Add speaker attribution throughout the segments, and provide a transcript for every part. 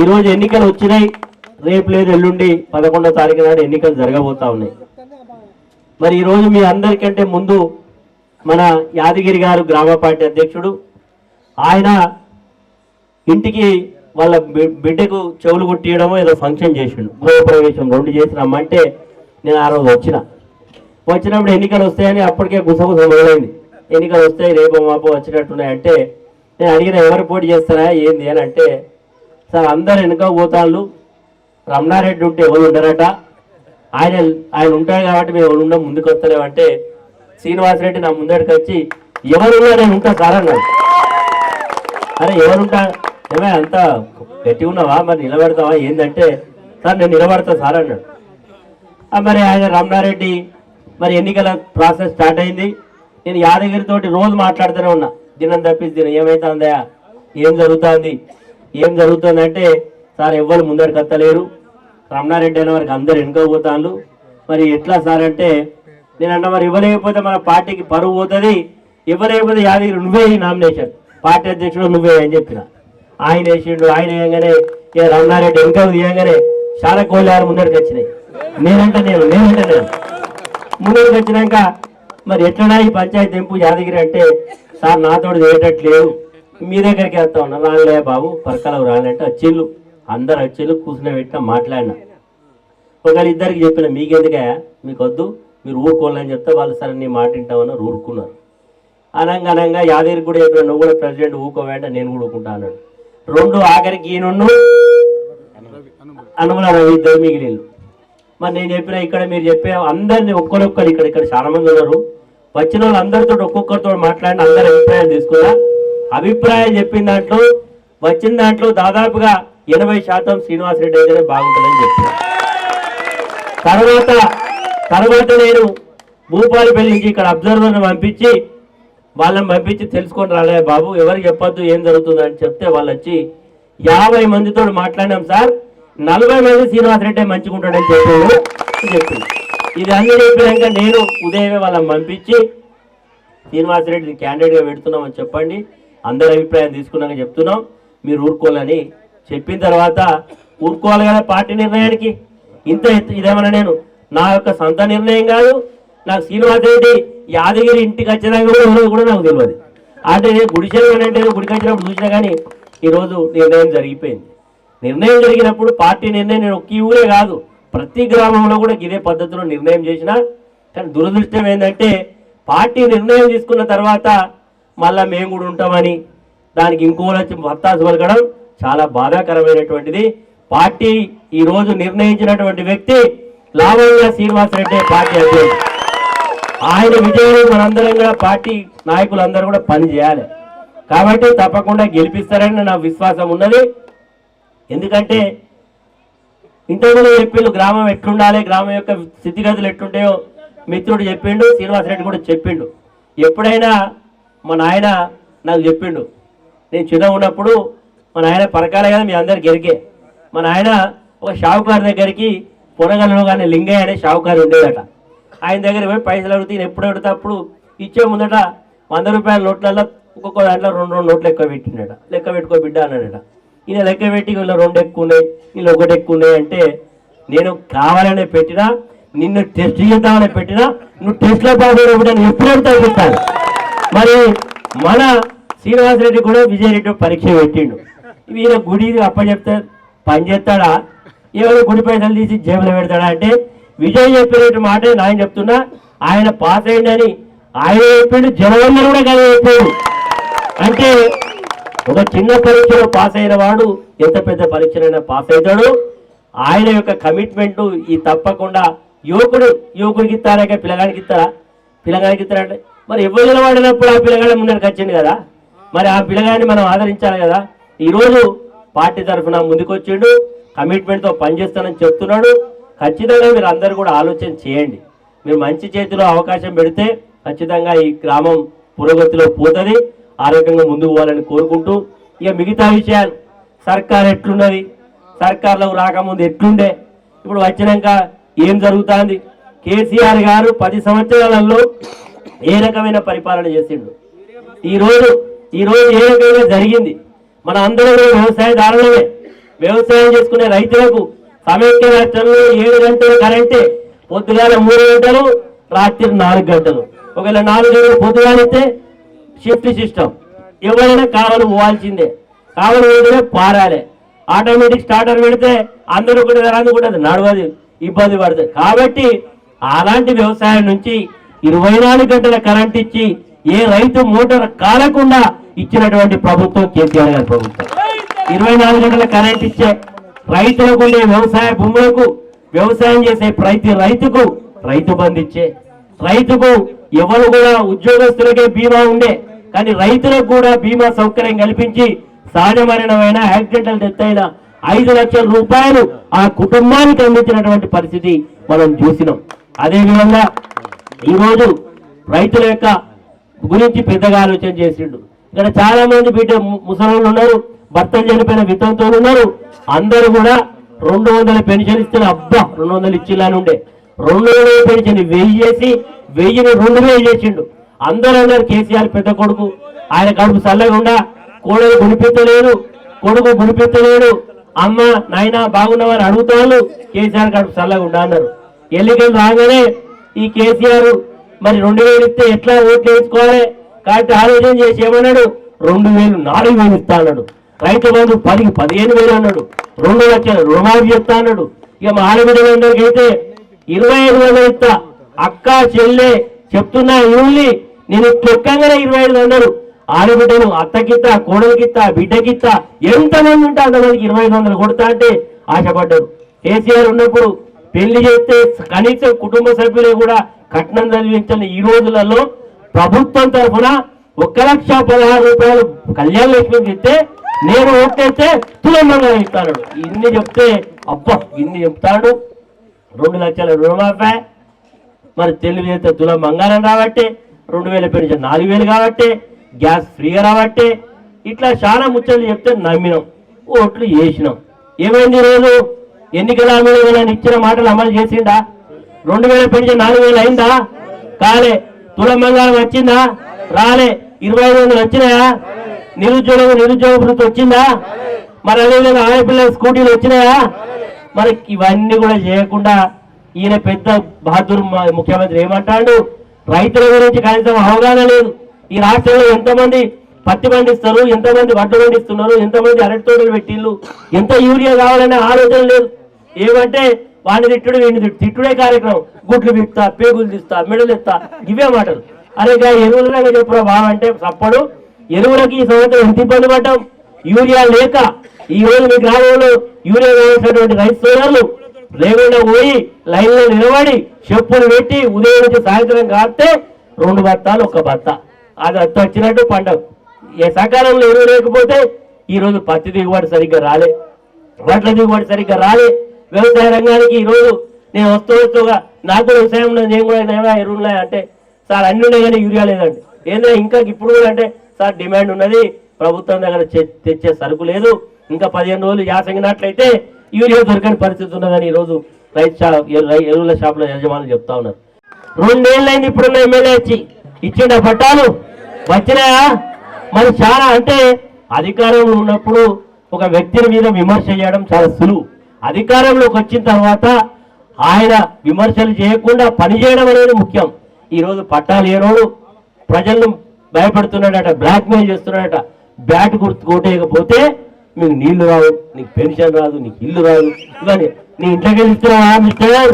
Speaker 1: ఈరోజు ఎన్నికలు వచ్చినాయి. రేపు లేదు ఎల్లుండి పదకొండో తారీఖు నాడు ఎన్నికలు జరగబోతా ఉన్నాయి. మరి ఈరోజు మీ అందరికంటే ముందు మన యాదగిరి గారు గ్రామ పార్టీ అధ్యక్షుడు ఆయన ఇంటికి వాళ్ళ బిడ్డకు చెవులు కుట్టియడమో ఏదో ఫంక్షన్ చేసిండు. గృహప్రవేశం రెండు చేసినామంటే నేను ఆ రోజు వచ్చిన. వచ్చినప్పుడు ఎన్నికలు వస్తాయని అప్పటికే గుసగుస మొదలైంది. ఎన్నికలు వస్తాయి రేపు మాపు వచ్చినట్టున్నాయి అంటే నేను అడిగిన ఎవరు పోటీ చేస్తారా ఏంది అని అంటే సార్ అందరు వెనుక పోతాళ్ళు. రమణారెడ్డి ఉంటే ఎవరు ఉండరట? ఆయన ఆయన ఉంటాడు కాబట్టి మేము ఎవరు ఉండం ముందుకు వస్తలేమంటే శ్రీనివాసరెడ్డి నా ముందడికి వచ్చి ఎవరున్నా నేను ఉంటా సార్ అన్నాడు. అరే ఎవరుంటా ఏమే అంత గట్టి ఉన్నావా? మరి నిలబెడతావా? ఏంటంటే సార్ నేను నిలబడతా సార్ అన్నాడు. మరి ఆయన రమణారెడ్డి మరి ఎన్నికల ప్రాసెస్ స్టార్ట్ అయింది. నేను యాదగిరితోటి రోజు మాట్లాడుతూనే ఉన్నా. దినం తప్పించి దినం ఏమైతుందా ఏం జరుగుతుంది? ఏం జరుగుతుందంటే సార్ ఎవ్వరు ముందడికి వస్తలేరు. రమణారెడ్డి అనే వారికి అందరు వెనుకపోతాను మరి ఎట్లా సార్ అంటే నేను అన్న మరి ఇవ్వలేకపోతే మన పార్టీకి పరువు పోతుంది. ఇవ్వలేకపోతే యాదగిరి నువ్వే ఈ నామినేషన్. పార్టీ అధ్యక్షుడు నువ్వే అని చెప్పిన. ఆయన వేసిండు ఆయన వేయగానే ఇక రమణారెడ్డి వెనుక తీయగానే చాలా కోళ్ళారు ముందడికి వచ్చినాయి. నేనంటే నేను నేనంటే నేను. ముందుకు వచ్చినాక మరి ఎట్లనా ఈ పంచాయతీ తెంపు యాదగిరి అంటే సార్ నాతోటి చేయటట్లేదు. మీ దగ్గరికి వెళ్తా ఉన్నా? రానులే బాబు పరకాలకు రానంటే వచ్చిళ్ళు అందరు వచ్చిళ్ళు కూర్చుని పెట్టినా మాట్లాడినా. ఒకవేళ ఇద్దరికి చెప్పిన మీకెందుకే మీకు వద్దు మీరు ఊరుకోవాలని చెప్తే వాళ్ళు సరే నీ మాట వింటామని ఊరుకున్నారు అనంగా అనంగా యాదగిరి కూడా చెప్పిన నువ్వు కూడా ప్రెసిడెంట్ ఊకోవేంట నేను కూడా ఊరుకుంటా అన్నాడు. రెండు ఆఖరికి ఈయనను అనుమల రవి ఇద్దరు మిగిలిండు మరి నేను చెప్పిన ఇక్కడ మీరు చెప్పే అందరిని ఒక్కరొక్కరు ఇక్కడ ఇక్కడ చాలా మంది ఉన్నారు. వచ్చిన వాళ్ళు అందరితో ఒక్కొక్కరితో మాట్లాడిన అందరి అభిప్రాయాలు తీసుకున్నా. అభిప్రాయం చెప్పిన దాంట్లో వచ్చిన దాంట్లో దాదాపుగా ఎనభై శాతం శ్రీనివాసరెడ్డి అయితేనే బాగుంటుందని చెప్పారు తర్వాత తర్వాత నేను భూపాలపల్లి నుంచి ఇక్కడ అబ్జర్వర్ని పంపించి వాళ్ళని పంపించి తెలుసుకొని రాలే బాబు ఎవరికి చెప్పొద్దు ఏం జరుగుతుందని చెప్తే వాళ్ళు వచ్చి యాభై మందితో మాట్లాడినాం సార్ నలభై మంది శ్రీనివాసరెడ్డి మంచిగా ఉంటాడని చెప్పాడు చెప్పింది ఇది అన్ని చెప్పినాక నేను ఉదయమే వాళ్ళని పంపించి శ్రీనివాసరెడ్డిని క్యాండిడేట్గా పెడుతున్నామని చెప్పండి. అందరి అభిప్రాయం తీసుకున్నాక చెప్తున్నాం. మీరు ఊరుకోవాలని చెప్పిన తర్వాత ఊరుకోవాలి కదా పార్టీ నిర్ణయానికి? ఇంత ఎత్తు- ఇదేమన్నా నేను? నా యొక్క సొంత నిర్ణయం కాదు. నాకు శ్రీనివాసరెడ్డి యాదగిరి ఇంటికి వచ్చినాక కూడా నాకు తెలియదు. అంటే నేను గుడిసెలు అంటే గుడికి వచ్చినప్పుడు చూసినా కానీ ఈరోజు నిర్ణయం జరిగిపోయింది. నిర్ణయం జరిగినప్పుడు పార్టీ నిర్ణయం నేను ఒక్క ఊరే కాదు. ప్రతి గ్రామంలో కూడా ఇదే పద్ధతిలో నిర్ణయం చేసిన. కానీ దురదృష్టం ఏంటంటే పార్టీ నిర్ణయం తీసుకున్న తర్వాత మళ్ళా మేము కూడా ఉంటామని దానికి ఇంకోళ్ళు వచ్చి వత్తాసు పలకడం చాలా బాధాకరమైనటువంటిది. పార్టీ ఈరోజు నిర్ణయించినటువంటి వ్యక్తి లావణ్య శ్రీనివాసరెడ్డి పార్టీ అధ్యక్షుడు. ఆయన విజయం మనందరం కూడా పార్టీ నాయకులందరూ కూడా పని చేయాలి. కాబట్టి తప్పకుండా గెలిపిస్తారని నా విశ్వాసం ఉన్నది. ఎందుకంటే ఇంతకుముందు చెప్పిండు గ్రామం ఎట్లుండాలి గ్రామం యొక్క స్థితిగతులు ఎట్లుంటాయో మిత్రుడు చెప్పిండు శ్రీనివాసరెడ్డి కూడా చెప్పిండు. ఎప్పుడైనా మా నాయన నాకు చెప్పిండు. నేను చిన్న ఉన్నప్పుడు మా నాయన పరకాలే కదా మీ అందరు గెరికే. మా నాయన ఒక షావుకారు దగ్గరికి పొనగలలో కానీ లింగయ్య అనే షావుకారు ఉండేదట. ఆయన దగ్గర పోయి పైసలు అడిగితే నేను ఎప్పుడు అడిగితే అప్పుడు ఇచ్చే ముందట వంద రూపాయల నోట్లలో ఒక్కొక్క దాంట్లో రెండు రెండు నోట్లు ఎక్కువ పెట్టిండట. లెక్క పెట్టుకో బిడ్డ అన్నాడట. ఈయన లెక్క పెట్టి వీళ్ళు రెండు ఎక్కువ ఉన్నాయి వీళ్ళు ఒకటి ఎక్కువ ఉన్నాయి అంటే నేను కావాలనే పెట్టినా నిన్ను టెస్ట్ చేద్దామని పెట్టినా నువ్వు టెస్ట్లో పాస్ అయినప్పుడు ఎప్పుడైతే తగ్గిస్తాను మరి మన శ్రీనివాసరెడ్డి కూడా విజయరెడ్డి పరీక్ష పెట్టిండు. ఈయన గుడి అప్పచెప్తే పని చేస్తాడా? ఏమైనా గుడి పైసలు తీసి జేబులో పెడతాడా అంటే విజయ్ చెప్పినట్టు మాట నేను చెప్తున్నా ఆయన పాస్ అయ్యిందని ఆయన చెప్పిండు జనవరి కూడా కదా చెప్పాడు. అంటే ఒక చిన్న పరీక్షలో పాస్ అయిన వాడు ఎంత పెద్ద పరీక్షలైనా పాస్ అవుతాడు. ఆయన యొక్క కమిట్మెంట్ ఈ తప్పకుండా యువకుడు యువకుడికి ఇస్తారా ఇక పిల్లగాడికి ఇస్తారా? పిల్లగాడికి ఇస్తారంటే మరి ఇబ్బందులు పడినప్పుడు ఆ పిల్లగాడి ముందరికి వచ్చింది కదా? మరి ఆ పిల్లగాడిని మనం ఆదరించాలి కదా? ఈరోజు పార్టీ తరఫున ముందుకొచ్చిండు కమిట్మెంట్తో పనిచేస్తానని చెప్తున్నాడు. ఖచ్చితంగా మీరు అందరూ కూడా ఆలోచన చేయండి. మీరు మంచి చేతిలో అవకాశం పెడితే ఖచ్చితంగా ఈ గ్రామం పురోగతిలో పోతుంది. ఆరోగ్యంగా ముందుకు పోవాలని కోరుకుంటూ ఇక మిగతా విషయాలు. సర్కార్ ఎట్లున్నది? సర్కార్లో రాకముందు ఎట్లుండే? ఇప్పుడు వచ్చినాక ఏం జరుగుతుంది? కేసీఆర్ గారు పది సంవత్సరాలలో ఏ రకమైన పరిపాలన చేసిండు? ఈరోజు ఈరోజు ఈ రోజు ఏ రకమైన జరిగింది? మన అందరూ వ్యవసాయదారులమే వ్యవసాయం చేసుకునే రైతులకు సమైక్య రాష్ట్రంలో ఏడు గంటలు కరెంటే పొద్దుగాల మూడు గంటలు రాత్రి నాలుగు గంటలు. ఒకవేళ నాలుగు గంటలు పొద్దుగాలితే షిఫ్ట్ సిస్టమ్ ఎవరైనా కావాలి పోవాల్సిందే. కావాలి పోతే పారాలే. ఆటోమేటిక్ స్టార్టర్ పెడితే అందరూ కూడా అనుకుంటుంది నడవదు ఇబ్బంది పడుతుంది కాబట్టి అలాంటి వ్యవసాయం నుంచి ఇరవై నాలుగు గంటల కరెంట్ ఇచ్చి ఏ రైతు మోటార్ కాలకుండా ఇచ్చినటువంటి ప్రభుత్వం కేసీఆర్ గారి ప్రభుత్వం. ఇరవై నాలుగు గంటల కరెంట్ ఇచ్చే రైతులకు వ్యవసాయ భూములకు వ్యవసాయం చేసే ప్రతి రైతుకు రైతు బంధు ఇచ్చే. రైతుకు ఎవరు కూడా ఉద్యోగస్తులకే బీమా ఉండే కానీ రైతులకు కూడా బీమా సౌకర్యం కల్పించి సహజ మరణమైన యాక్సిడెంటల్ డెత్ అయిన ఐదు లక్షల రూపాయలు ఆ కుటుంబానికి అందించినటువంటి పరిస్థితి మనం చూసినాం. అదేవిధంగా ఈరోజు రైతుల యొక్క గురించి పెద్దగా ఆలోచన చేసిండు. ఇక్కడ చాలా మంది బిడ్డ ముసలోళ్ళు ఉన్నారు భర్తలు చనిపోయిన వితంతో ఉన్నారు. అందరూ కూడా రెండు వందల పెన్షన్ ఇస్తున్న అబ్బా రెండు వందలు ఇచ్చిలాని ఉండే. రెండు వందల పెన్షన్ వెయ్యి చేసి వెయ్యిని రెండు వేలు చేసిండు. అందరూ అన్నారు కేసీఆర్ పెద్ద కొడుకు ఆయన కడుపు చల్లగా కోడలు గుడిపెత్తలేడు కొడుకు గుడిపెత్తలేడు అమ్మ నాయన బాగున్నవారు అడుగుతాను కేసీఆర్ కడుపు చల్లగా ఉండా అన్నారు. ఎన్నికలు రాగానే ఈ కేసీఆర్ మరి రెండు వేలు ఇస్తే ఎట్లా ఓట్లు వేసుకోవాలి కాబట్టి ఆలోచన చేసి ఏమన్నాడు? రెండు వేలు నాలుగు వేలు ఇస్తా అన్నాడు. రైతు బంధు పదికి పదిహేను వేలు అన్నాడు. రెండు లక్షల రుణమాఫీ చెప్తా అన్నాడు. ఇక మా ఆడబిడ్డలందరికీ అయితే ఇరవై ఐదు వందలు ఇస్తా. అక్క చెల్లె చెప్తున్నా ఇవ్వాలి నేను చెక్కగానే ఇరవై ఐదు వందలు ఆడబిడ్డను అత్తకిత్తా కోడలికిత్తా బిడ్డకిత్తా ఎంతమంది ఉంటే అంతమందికి ఇరవై ఐదు వందలు కొడతా అంటే ఆశపడ్డారు. కేసీఆర్ ఉన్నప్పుడు పెళ్ళి చేస్తే కనీసం కుటుంబ సభ్యులు కూడా కట్నం చదివించని ఈ రోజులలో ప్రభుత్వం తరఫున ఒక లక్ష పదహారు రూపాయలు కళ్యాణ లక్ష్మికి ఇస్తే నేను ఓట్లేస్తే తులంబంగా ఇస్తాడు ఇన్ని చెప్తే అబ్బా ఇన్ని చెప్తాడు. రెండు లక్షల రుణమాఫీ. మరి తెలుగుదేశం చేస్తే తులం బంగారం రాబట్టే రెండు వేల పెన్షన్ నాలుగు వేలు కాబట్టి గ్యాస్ ఫ్రీగా రాబట్టే ఇట్లా చాలా ముచ్చట్లు చెప్తే నమ్మినాం. ఓట్లు వేసినాం ఏమైంది ఈరోజు ఎన్నికల హామీలో ఇచ్చిన మాటలు అమలు చేసిందా? రెండు వేల పెంచి నాలుగు వేలు అయిందా? కాలే. తులం బంగారం వచ్చిందా? రాలే. ఇరవై ఐదు వందలు వచ్చినాయా? నిరుద్యోగం నిరుద్యోగ వృత్తి వచ్చిందా? మరి అదేవిధంగా ఆడపిల్లల స్కూటీలు వచ్చినాయా? మరి ఇవన్నీ కూడా చేయకుండా ఈయన పెద్ద బహదూర్ ముఖ్యమంత్రి ఏమంటాడు? రైతుల గురించి కనీసం అవగాహన లేదు. ఈ రాష్ట్రంలో ఎంతమంది పత్తి పండిస్తారు? ఎంతమంది వడ్డు పండిస్తున్నారు? ఎంతమంది అరటి తోటలు పెట్టిళ్ళు? ఎంత యూరియా కావాలనే ఆలోచన లేదు. ఏమంటే వాడిని తిట్టుడు వీడిని తిట్టు తిట్టుడే కార్యక్రమం. గుడ్లు విత్తా పేగులు తీస్తా మెడలు ఇస్తా ఇవే మాటలు. అరే గా ఎరువులగా చెప్పురా బావ అంటే తప్పడు ఎరువులకి ఈ సంవత్సరం ఎంత ఇబ్బంది పడ్డాం? యూరియా లేక. ఈ రోజు మీ గ్రామంలో యూరియా వేసినటువంటి రైతు సోదరులు లేకుండా పోయి లైన్లో నిలబడి చెప్పులు పెట్టి ఉదయం నుంచి సాయంత్రం కాస్తే రెండు బత్తాలు ఒక బత్త. అది అత్త వచ్చినట్టు పండగ ఏ సకాలంలో ఎరువు లేకపోతే ఈ రోజు పత్తి దిగుబడి సరిగ్గా రాలే. వడ్ల దిగుబడి సరిగ్గా రాలే. వ్యవసాయ రంగానికి ఈ రోజు నేను వస్తూ వస్తూగా నాకు కూడా వ్యవసాయం ఉన్నది నేను కూడా ఏమైనా ఎరువులు ఉన్నాయి అంటే సార్ అన్ని ఉన్నాయి కానీ యూరియా లేదండి. ఏంటంటే ఇంకా ఇప్పుడు కూడా అంటే సార్ డిమాండ్ ఉన్నది ప్రభుత్వం దగ్గర తెచ్చే సరుకు లేదు. ఇంకా పదిహేను రోజులు యాసంగినట్లయితే యూరియా దొరకని పరిస్థితి ఉన్నదని ఈ రోజు రైతు షాప్ ఎరువుల షాపుల యజమానులు చెప్తా ఉన్నారు. రెండేళ్ళైంది ఇప్పుడున్న ఎమ్మెల్యే వచ్చి ఇచ్చిన పట్టాలు వచ్చినాయా? మరి చాలా అంటే అధికారంలో ఉన్నప్పుడు ఒక వ్యక్తిని మీద విమర్శ చేయడం చాలా సులువు. అధికారంలోకి వచ్చిన తర్వాత ఆయన విమర్శలు చేయకుండా పనిచేయడం అనేది ముఖ్యం. ఈరోజు పట్టాలు ఏరోడు ప్రజలను భయపడుతున్నాడట బ్లాక్మెయిల్ చేస్తున్నాడట బ్యాట్ గుర్తు కొట్టేయకపోతే మీకు నీళ్ళు రావు నీకు పెన్షన్ రాదు నీకు ఇల్లు రాదు. ఇవన్నీ నీ ఇంట్లోకి వెళ్తున్నావా మిస్టర్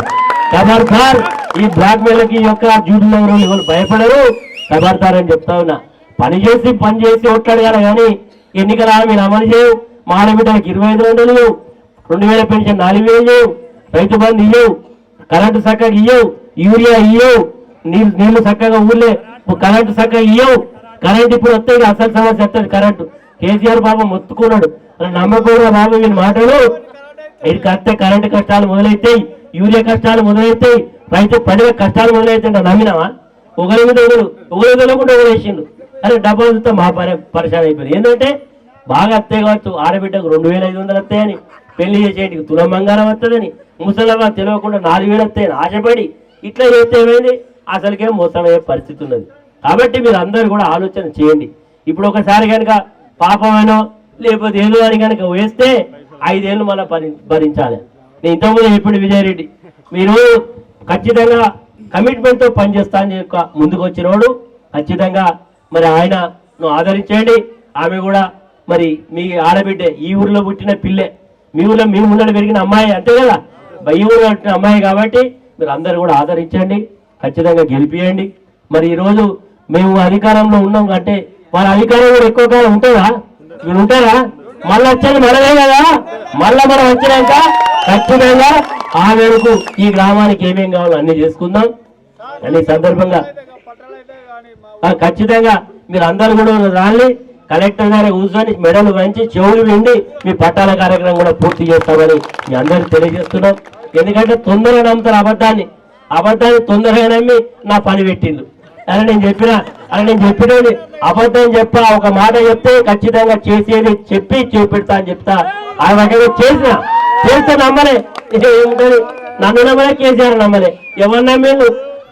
Speaker 1: ఖబర్దార్ ఈ బ్లాక్మెయిల్కి యొక్క జూడులో ఎవరు భయపడరు? ఖబర్దార్ అని చెప్తా ఉన్నా. పని చేసి పని చేసి ఓట్లాడగల కానీ ఎన్నికల మీరు అమలు చేయవు. మాడబిడ్డలకు ఇరవై ఐదు వందలు రెండు వేల పెన్షన్ నాలుగు వేలు రైతు బంధు ఇయ్యవు కరెంటు చక్కగా ఇయ్యవు యూరియా ఇయ్యవు నీళ్ళు నీళ్ళు చక్కగా ఊర్లే కరెంటు చక్కగా ఇయ్యవు. కరెంట్ ఇప్పుడు వస్తే అసలు సమస్య వస్తుంది కరెంటు. కేసీఆర్ బాబు మొత్తుకున్నాడు. నమ్మకూడదు బాబు వీని మాటలు. ఇది కడితే కరెంటు కష్టాలు మొదలైతాయి యూరియా కష్టాలు మొదలైతాయి రైతు ప్రజల కష్టాలు మొదలైతుంటే నమ్మినావా? ఒకరి మీద ఒకరు ఒకరి తెలియకుండా ఒకరు వేసిండు. అరే డబ్బులతో మా పరి పరిశాన్ అయిపోయింది. ఏంటంటే బాగా వస్తాయి కావచ్చు ఆడబిడ్డకు రెండు వేల ఐదు వందలు వస్తాయని. పెళ్ళి చేసేటికి తులం బంగారం వస్తుందని ముసలమ్మ తెలియకుండా నాలుగు వేలు వస్తాయని ఆశపడి ఇట్లా చేస్తే ఏమైంది? అసలుకే మోసమయ్యే పరిస్థితి ఉన్నది. కాబట్టి మీరు అందరూ కూడా ఆలోచన చేయండి. ఇప్పుడు ఒకసారి కనుక పాపమనో లేకపోతే ఏదో అని కనుక వేస్తే ఐదేళ్ళు మళ్ళీ భరించాలి. నేను ఇంతకుముందు చెప్పిన విజయరెడ్డి మీరు ఖచ్చితంగా కమిట్మెంట్తో పనిచేస్తా అని యొక్క ముందుకు వచ్చినోడు ఖచ్చితంగా మరి ఆయన నువ్వు ఆదరించండి. ఆమె కూడా మరి మీ ఆడబిడ్డ ఈ ఊర్లో పుట్టిన పిల్లే. మీ ఊళ్ళో మీ ఊళ్ళో పెరిగిన అమ్మాయి అంతే కదా? ఈ ఊర్లో అమ్మాయి కాబట్టి మీరు అందరు కూడా ఆదరించండి ఖచ్చితంగా గెలిపియండి. మరి ఈరోజు మేము అధికారంలో ఉన్నాం అంటే వాళ్ళ అధికారం కూడా ఎక్కువ కాలం ఉంటుందా? మీరు ఉంటారా? మళ్ళీ వచ్చేది మనమే కదా? మళ్ళా మనం వచ్చినాక ఖచ్చితంగా ఆ మేరకు ఈ గ్రామానికి ఏమేం కావాలో అన్ని చేసుకుందాం. అన్ని సందర్భంగా ఖచ్చితంగా మీరు అందరు కూడా రాలి కలెక్టర్ గారి కూర్చొని మెడలు వంచి చెవులు విండి మీ పట్టాల కార్యక్రమం కూడా పూర్తి చేస్తామని మీ అందరికీ తెలియజేస్తున్నాం. ఎందుకంటే తొందరగా నమ్ముతారు అబద్ధాన్ని. అబద్ధాన్ని తొందరగా నమ్మి నా పని పెట్టిండు అలా నేను చెప్పిన అలా నేను చెప్పినది అబద్ధం చెప్పా ఒక మాట చెప్తే ఖచ్చితంగా చేసేది చెప్పి చూపెడతా అని చెప్తా. ఆ రకంగా చేసిన చేస్తే నమ్మలే. ఏమిటని నన్ను నమ్మలే కేసీఆర్ నమ్మలే. ఎవరు నమ్మేళ్ళు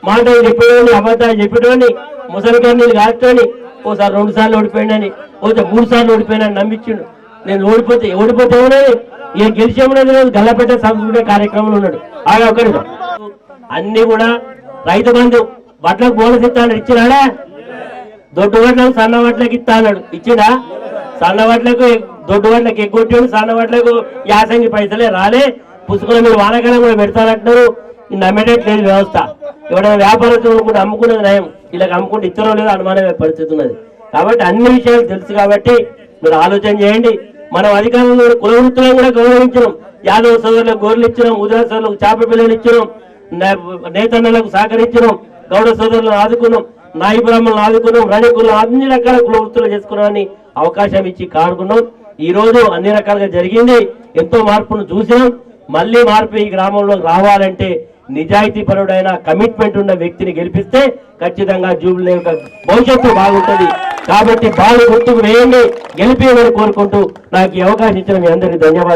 Speaker 1: మాట చెప్పేవాడిని అబద్ధాలు చెప్పేటోని ముసలి కన్నీళ్ళు కాచుకొని ఓసారి రెండు సార్లు ఓడిపోయినని ఓసారి మూడు సార్లు ఓడిపోయినా నమ్మించిండు. నేను ఓడిపోతే ఓడిపోతే ఉన్నది ఏ గెలిచేమన్నది లేదు గల్లపెట్ట సంస్కృతి కార్యక్రమంలో ఉన్నాడు. ఆగా ఒకరి అన్ని కూడా రైతు బంధు. బట్టలకు బోనస్ ఇస్తాడు. ఇచ్చినాడా? దొడ్డు వడ్లకు సన్న వడ్లకు ఇస్తాడు ఇచ్చినా సన్న వడ్లకు దొడ్డు వడ్లకు ఎగ్గొట్టాడు. సన్న వడ్లకు యాసంగి పైసలే రాలే. పుస్తకంలో మీరు వానకాలం కూడా పెడతారంటున్నారు ఇది వ్యవస్థ. ఎవడైనా వ్యాపారస్తులు కూడా అమ్ముకునేది నయం. ఇలా అమ్ముకుంటే ఇతరం లేదు అనుమానమే పరిస్థితి ఉన్నది కాబట్టి అన్ని విషయాలు తెలుసు కాబట్టి మీరు ఆలోచన చేయండి. మనం అధికారంలో కుల వృత్తులను కూడా గౌరవించడం యాదవ సోదరులకు గోర్లు ఇచ్చినాం ఉదయ సోదరులకు చేప పిల్లలు ఇచ్చినాం నేతన్నలకు సహకరించడం గౌడ సోదరులను ఆదుకున్నాం నాయి బ్రాహ్మణులను ఆదుకున్నాం రణికులు అన్ని రకాల కుల వృత్తులు చేసుకున్నామని అవకాశం ఇచ్చి కానుకున్నాం ఈ రోజు అన్ని రకాలుగా జరిగింది. ఎంతో మార్పును చూసినాం. మళ్ళీ మార్పు ఈ గ్రామంలో రావాలంటే నిజాయితీ పరుడైన కమిట్మెంట్ ఉన్న వ్యక్తిని గెలిపిస్తే ఖచ్చితంగా జూబ్లీ యొక్క భవిష్యత్తు బాగుంటది. కాబట్టి బాగా గుర్తుకు వేయండి. గెలిపేయమని కోరుకుంటూ నాకు ఈ అవకాశం ఇచ్చిన మీ అందరికీ ధన్యవాదాలు.